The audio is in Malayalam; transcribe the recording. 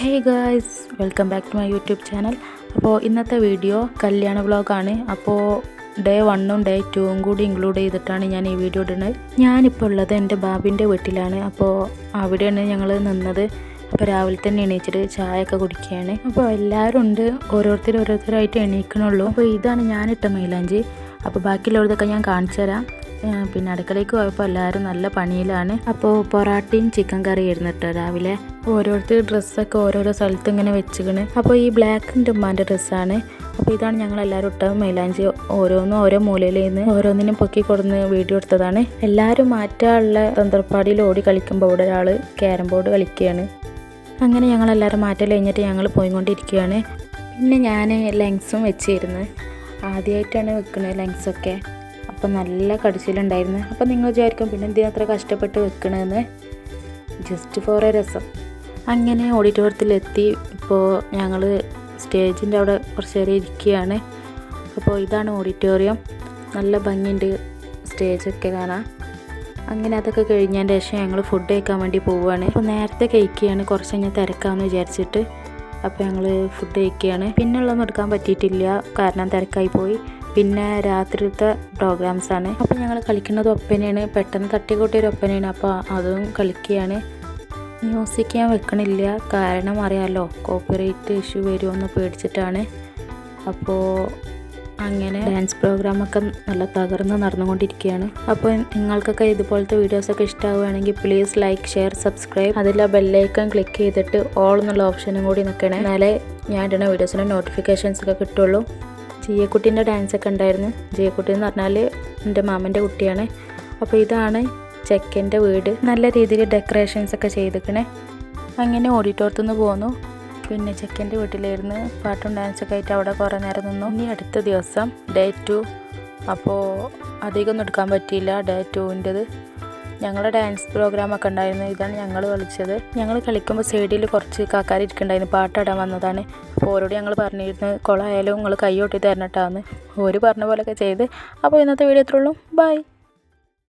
Hey guys welcome back to my YouTube channel അപ്പോൾ ഇന്നത്തെ വീഡിയോ കല്യാണ വ്ളോഗാണ് അപ്പോൾ ഡേ വണ്ണും ഡേ ടൂവും കൂടി ഇൻക്ലൂഡ് ചെയ്തിട്ടാണ് ഞാൻ ഈ വീഡിയോ ഇടുന്നത്. ഞാനിപ്പോൾ ഉള്ളത് എന്റെ ബാബിന്റെ വീട്ടിലാണ്. അപ്പോൾ അവിടെയാണ് ഞങ്ങൾ നിന്നത്. അപ്പോൾ രാവിലെ തന്നെ എണീച്ചിട്ട് ചായയൊക്കെ കുടിക്കുകയാണ്. അപ്പോൾ എല്ലാവരും ഉണ്ട്. ഓരോരുത്തർ ഓരോരുത്തരായിട്ട് എണീക്കണുള്ളൂ. അപ്പോൾ ഇതാണ് ഞാനിട്ട മൈലാഞ്ചി. അപ്പോൾ ബാക്കിയുള്ളവരതൊക്കെ ഞാൻ കാണിച്ചു തരാം പിന്നെ അടുക്കളയ്ക്ക് പോയപ്പോൾ എല്ലാവരും നല്ല പണിയിലാണ്. അപ്പോൾ പൊറാട്ടയും ചിക്കൻ കറി ആയിരുന്നു കേട്ടോ രാവിലെ. ഓരോരുത്തർ ഡ്രസ്സൊക്കെ ഓരോരോ സ്ഥലത്ത് ഇങ്ങനെ വെച്ചിക്കണ്. അപ്പോൾ ഈ ബ്ലാക്കിന്റെ ഉമ്മാന്റെ ഡ്രസ്സാണ് അപ്പോൾ ഇതാണ് ഞങ്ങൾ എല്ലാവരും ഇട്ട മൈലാഞ്ചി ഓരോന്നും ഓരോ മൂലയിൽ നിന്ന് ഓരോന്നിനും പൊക്കി കൊടുന്ന് വീഡിയോ എടുത്തതാണ്. എല്ലാവരും മാറ്റാനുള്ള തന്ത്രപ്പാടിയിൽ ഓടി കളിക്കുമ്പോൾ ഇവിടെ ഒരാൾ ക്യാരം ബോർഡ് കളിക്കുകയാണ് അങ്ങനെ ഞങ്ങൾ എല്ലാവരും മാറ്റൽ കഴിഞ്ഞിട്ട് ഞങ്ങൾ പോയിക്കൊണ്ടിരിക്കുകയാണ് പിന്നെ ഞാൻ ലെങ്സും വെച്ചിരുന്നു. ആദ്യമായിട്ടാണ് വെക്കുന്നത് ലെങ്സൊക്കെ. അപ്പോൾ നല്ല കടിച്ചിലുണ്ടായിരുന്നു. അപ്പം നിങ്ങൾ വിചാരിക്കും പിന്നെ എന്തിനാ അത്ര കഷ്ടപ്പെട്ട് വെക്കണമെന്ന് ജസ്റ്റ് ഫോർ എ രസം. അങ്ങനെ ഓഡിറ്റോറിയത്തിലെത്തി. ഇപ്പോൾ ഞങ്ങൾ സ്റ്റേജിന്റെ അവിടെ കുറച്ച് നേരം ഇരിക്കുകയാണ്. അപ്പോൾ ഇതാണ് ഓഡിറ്റോറിയം. നല്ല ഭംഗിയുണ്ട് സ്റ്റേജൊക്കെ കാണാൻ. അങ്ങനെ അതൊക്കെ കഴിഞ്ഞതിന്റെ ശേഷം ഞങ്ങൾ ഫുഡ് കഴിക്കാൻ വേണ്ടി പോവുകയാണ്. അപ്പോൾ നേരത്തെ കഴിക്കുകയാണ്. കുറച്ച് കഴിഞ്ഞാൽ തിരക്കാമെന്ന് വിചാരിച്ചിട്ട്. അപ്പോൾ ഞങ്ങൾ ഫുഡ് കഴിക്കുകയാണ്. പിന്നെ ഉള്ളതൊന്നും എടുക്കാൻ പറ്റിയിട്ടില്ല. കാരണം തിരക്കായി പോയി. പിന്നെ രാത്രിയിലത്തെ പ്രോഗ്രാംസാണ് അപ്പോൾ ഞങ്ങൾ കളിക്കുന്നത് ഒപ്പനയാണ്. പെട്ടെന്ന് തട്ടി ഒരു ഒപ്പനയാണ്. അപ്പോൾ അതും കളിക്കുകയാണ്. മ്യൂസിക് ഞാൻ വെക്കണില്ല. കാരണം അറിയാമല്ലോ കോപ്പിറൈറ്റ് ഇഷ്യൂ വരുമെന്ന് പേടിച്ചിട്ടാണ്. അപ്പോൾ അങ്ങനെ ഡാൻസ് പ്രോഗ്രാമൊക്കെ നല്ല തകർന്ന് നടന്നുകൊണ്ടിരിക്കുകയാണ്. അപ്പോൾ നിങ്ങൾക്കൊക്കെ ഇതുപോലത്തെ വീഡിയോസൊക്കെ ഇഷ്ടമാവുകയാണെങ്കിൽ പ്ലീസ് ലൈക്ക് ഷെയർ സബ്സ്ക്രൈബ് അതിൽ ബെല്ലൈക്കൺ ക്ലിക്ക് ചെയ്തിട്ട് ഓൾ എന്നുള്ള ഓപ്ഷനും കൂടി നിൽക്കണേ. എന്നാലേ ഞാൻ ഇടുന്ന വീഡിയോസിന്റെ നോട്ടിഫിക്കേഷൻസ് ഒക്കെ കിട്ടുള്ളൂ. ജിയക്കുട്ടീന്റെ ഡാൻസ് ഒക്കെ ഉണ്ടായിരുന്നു. ജിയക്കുട്ടി എന്ന് പറഞ്ഞാൽ എന്റെ മാമന്റെ കുട്ടിയാണ്. അപ്പോൾ ഇതാണ് ചെക്കന്റെ വീട്. നല്ല രീതിയിൽ ഡെക്കറേഷൻസ് ഒക്കെ ചെയ്തിക്കണേ അങ്ങനെ ഓഡിറ്റോറിയത്തിൽ നിന്ന് പോന്നു. പിന്നെ ചെക്കന്റെ വീട്ടിലിരുന്ന് പാട്ടും ഡാൻസൊക്കെ ആയിട്ട് അവിടെ കുറേ നേരം നിന്നു. ഇനി അടുത്ത ദിവസം ഡേ ടു. അപ്പോൾ അധികമൊന്നും എടുക്കാൻ പറ്റിയില്ല. ഡേ ടുവിന്റെത്. ഞങ്ങളുടെ ഡാൻസ് പ്രോഗ്രാം ഒക്കെ ഉണ്ടായിരുന്നു. ഇതാണ് ഞങ്ങൾ കളിച്ചത്. ഞങ്ങൾ കളിക്കുമ്പോൾ സൈഡിൽ കുറച്ച് കാക്കാർ ഇരിക്കുന്നുണ്ടായിരുന്നു. പാട്ടിടാൻ വന്നതാണ്. അപ്പോൾ ഓരോട് ഞങ്ങൾ പറഞ്ഞിരുന്നു കുളമായാലും നിങ്ങൾ കൈ ഒട്ടി തരണട്ടാന്ന് ഓര് പറഞ്ഞ പോലെയൊക്കെ ചെയ്ത്. അപ്പോൾ ഇന്നത്തെ വീഡിയോ ഇത്രയുള്ളൂ ബൈ